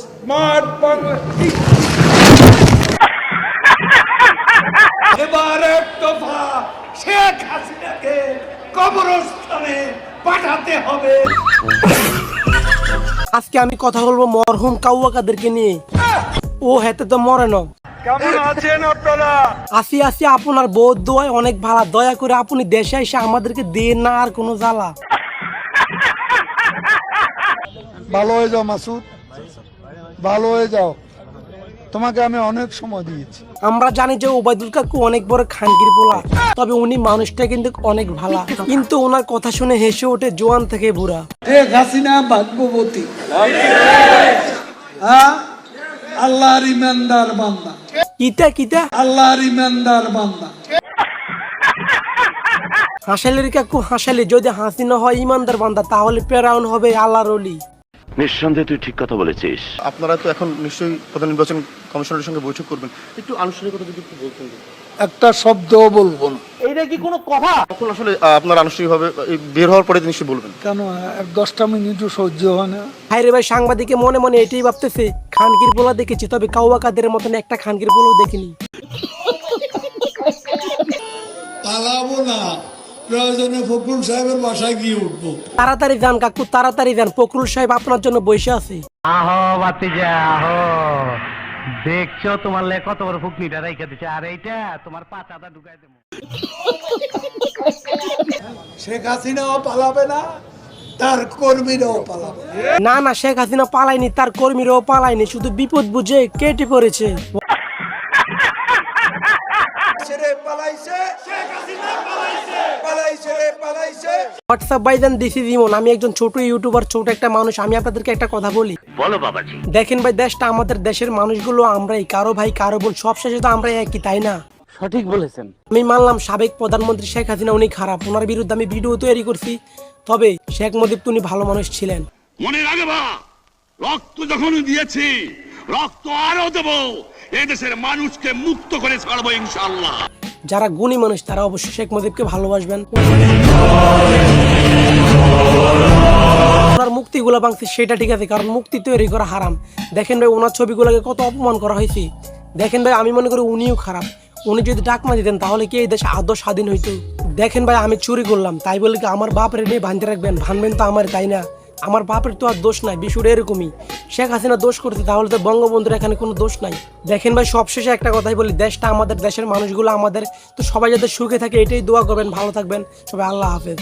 Smart Bangladesh এবার এক দফা শেখ হাসিনাকে কবরস্থানে পাঠাতে হবে। আজকে আমি কথা বলব মরহুম কাউয়াকাদেরকে নিয়ে। ও হেতে তো মরে ন। কেমন আছেন আপনারা? আসি আসি আপনার বোধ দোয়ায় অনেক ভালো দয়া করে আপনি দেশে এসে আমাদেরকে দিয়ে না আর কোনো জ্বালা। ভালো হয়ে যাও মাসুদ। ভালো হয়ে যাও। তোমাকে আমি অনেক সময় দিয়েছি। আমরা জানি যে ওবায়দুল কাকু অনেক বড় খানকির পোলা তবে উনি মানুষটা কিন্তু অনেক ভালো। কিন্তু ওনার কথা শুনে হেসে ওঠে জোয়ান থেকে বুড়া। শেখ হাসিনা ভাগ্যবতী। হ্যাঁ আল্লাহর ইমানদার বান্দা। কিতা কিতা? আল্লাহর ইমানদার বান্দা। হাসালের কাকু হাসালে যদি হাসি না হয় ইমানদার বান্দা তাহলে প্রেরাউন হবে আল্লাহর অলি নিঃসন্দেহে তুই ঠিক কথা বলেছিস। আপনারা তো এখন নিশ্চয়ই প্রধান নির্বাচন কমিশনারের সঙ্গে বৈঠক করবেন। একটু আনুষ্ঠানিকতা যদি একটু বলতেন। একটা শব্দও বলব না। তখন আসলে আপনার আনুষ্ঠানিকভাবে বের হওয়ার পরে নিশ্চয়ই বলবেন। কেন এক দশটা মিনিটও সহ্য হয় না। হাইরে ভাই সাংবাদিকে মনে মনে এটাই ভাবতেছে খানকির পোলা দেখেছি তবে কাউয়া কাদের মতন একটা খানকির পোলাও দেখিনি। পালাবো না। প্রয়োজনে ফখরুল সাহেবের বাসায় গিয়ে উঠবো। তাড়াতাড়ি যান কাকু তাড়াতাড়ি যান। ফকরুল সাহেব আপনার জন্য বসে আছে। আহো বাতিজা আহো। দেখছ তোমার লে কত বড় ফুকনিটা দিছে। আর এইটা তোমার পাতাটা ঢুকাই দেবো। শেখ হাসিনাও পালাবে না তার কর্মীরাও পালাবে না। না না শেখ হাসিনা পালায়নি তার কর্মীরাও পালায়নি। শুধু বিপদ বুঝে কেটে পড়েছে। পালাইছে। পালাইছে। রে পালাইছে। হোয়াটসঅ্যাপ আমি একজন ছোট ইউটিউবার ছোট একটা মানুষ। আমি আপনাদেরকে একটা কথা বলি। বলো বাবাজি। দেখেন ভাই দেশটা আমাদের দেশের মানুষগুলো আমরাই কারও ভাই কারও শেষে তো আমরাই একই তাই না? সঠিক বলেছেন। আমি মানলাম সাবেক প্রধানমন্ত্রী শেখ হাসিনা উনি খারাপ। ওনার বিরুদ্ধে আমি ভিডিও তৈরি করছি। তবে শেখ মুজিব তো উনি ভালো মানুষ ছিলেন। মনে রাখবা রক্ত যখন দিয়েছি রক্ত আরও দেব। এদেশের মানুষকে মুক্ত করে ছাড়বো ইনশাল্লাহ যারা গুণী মানুষ, তারা অবশ্যই শেখ মুজিবকে ভালোবাসবেন। ওনার মুক্তিগুলো ভাঙছে, সেটা ঠিক আছে, কারণ মুক্তি তৈরি করা হারাম। দেখেন ভাই, ওনার ছবিগুলোকে কত অপমান করা হয়েছে। দেখেন ভাই, আমি মনে করি উনিও খারাপ। উনি যদি ডাকমা দিতেন তাহলে কি এই দেশ আদৌ স্বাধীন হইতো? দেখেন ভাই, আমি চুরি করলাম, তাই বলে কি আমার বাপরে নিয়ে ভাঙতে রাখবেন? ভানবেন তো আমার, তাই না? আমার বাপের তো আর দোষ নাই, বিশুর এরকমই। শেখ হাসিনা দোষ করছে তাহলে তো বঙ্গবন্ধুর এখানে কোনো দোষ নাই। দেখেন ভাই, সবশেষে একটা কথাই বলি, দেশটা আমাদের, দেশের মানুষগুলো আমাদের, তো সবাই যাতে সুখে থাকে, এটাই দোয়া করবেন, ভালো থাকবেন। সবাই আল্লাহ হাফেজ।